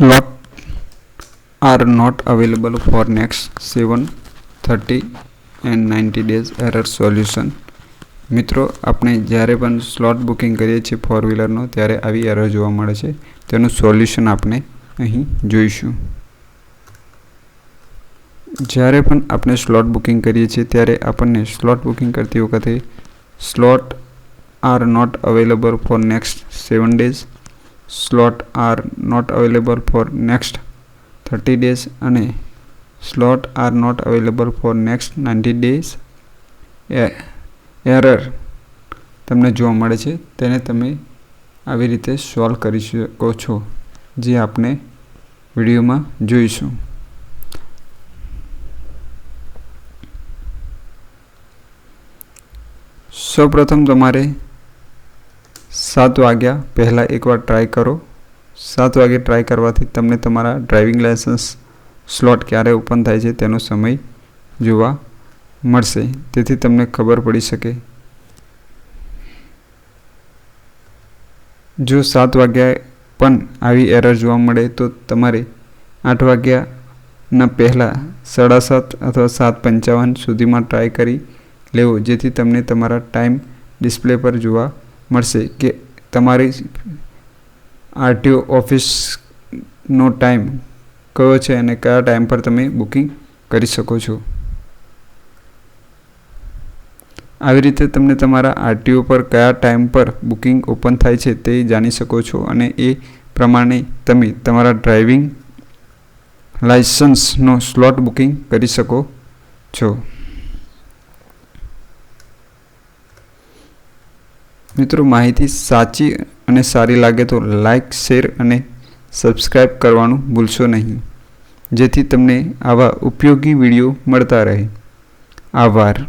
slot are not available for next 7 30 and ninety days error solution મિત્રો, આપણે જ્યારે પણ સ્લોટ બુકિંગ કરીએ છીએ ફોર વ્હીલરનો ત્યારે આવી એરર જોવા મળે છે. તેનું સોલ્યુશન આપણે અહીં જોઈશું. જ્યારે પણ આપણે સ્લોટ બુકિંગ કરીએ છીએ, ત્યારે આપણને સ્લોટ બુકિંગ કરતી વખતે slot are not available for next seven days slot are not available for next thirty days અને slot are not available for next ninety days error તમને જોવા મળે છે, તેને તમે આવી રીતે સોલ્વ કરી શકો છો, જે આપણે વિડીયોમાં જોઈશું. સૌપ્રથમ તમારે સાત વાગ્યા પહેલાં એકવાર ટ્રાય કરો. સાત વાગે ટ્રાય કરવાથી તમને તમારા ડ્રાઇવિંગ લાઇસન્સ સ્લોટ ક્યારે ઓપન થાય છે તેનો સમય જોવા મળશે. તેથી તમને ખબર પડી શકે. જો સાત વાગ્યા પણ આવી એરર જોવા મળે તો તમારે આઠ વાગ્યાના પહેલાં સાડા સાત અથવા સાત પંચાવન સુધીમાં ટ્રાય કરી લેવો, જેથી તમને તમારા ટાઈમ ડિસ્પ્લે પર જોવા મળશે કે તમારી આરટીઓ ઓફિસનો ટાઈમ કયો છે અને કયા ટાઈમ પર તમે બુકિંગ કરી શકો છો. આવી રીતે તમને તમારા આરટીઓ પર કયા ટાઈમ પર બુકિંગ ઓપન થાય છે તે જાણી શકો છો અને એ પ્રમાણે તમે તમારા ડ્રાઇવિંગ લાઇસન્સનો સ્લોટ બુકિંગ કરી શકો છો. મિત્રો, માહિતી સાચી અને સારી લાગે તો લાઇક શેર અને સબસ્ક્રાઈબ કરવાનું ભૂલશો નહીં. જેથી તમને આવા ઉપયોગી વીડિયો મળતા રહે. આભાર.